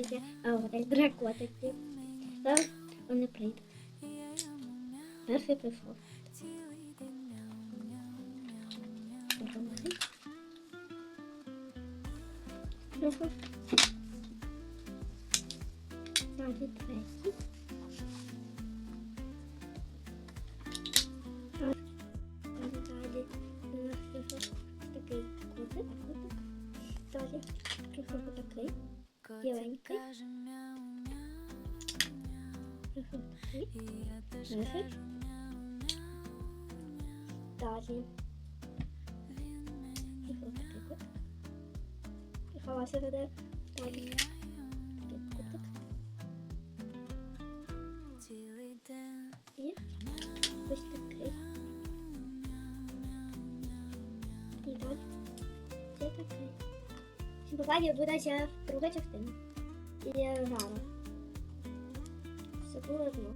Є, А от дракотики. Зараз вони прийдуть. Перший прийшов. Прийшов. Далі третій. Далі у нас прийшов такий котик, котик. Далі прийшов такий. Рижий. Далі. Прийшов такий котик. Прийшла середа. Далі. І ось такий. І далі. Це такий. Попаді буде ця друга частина. І зараз. Це було одно.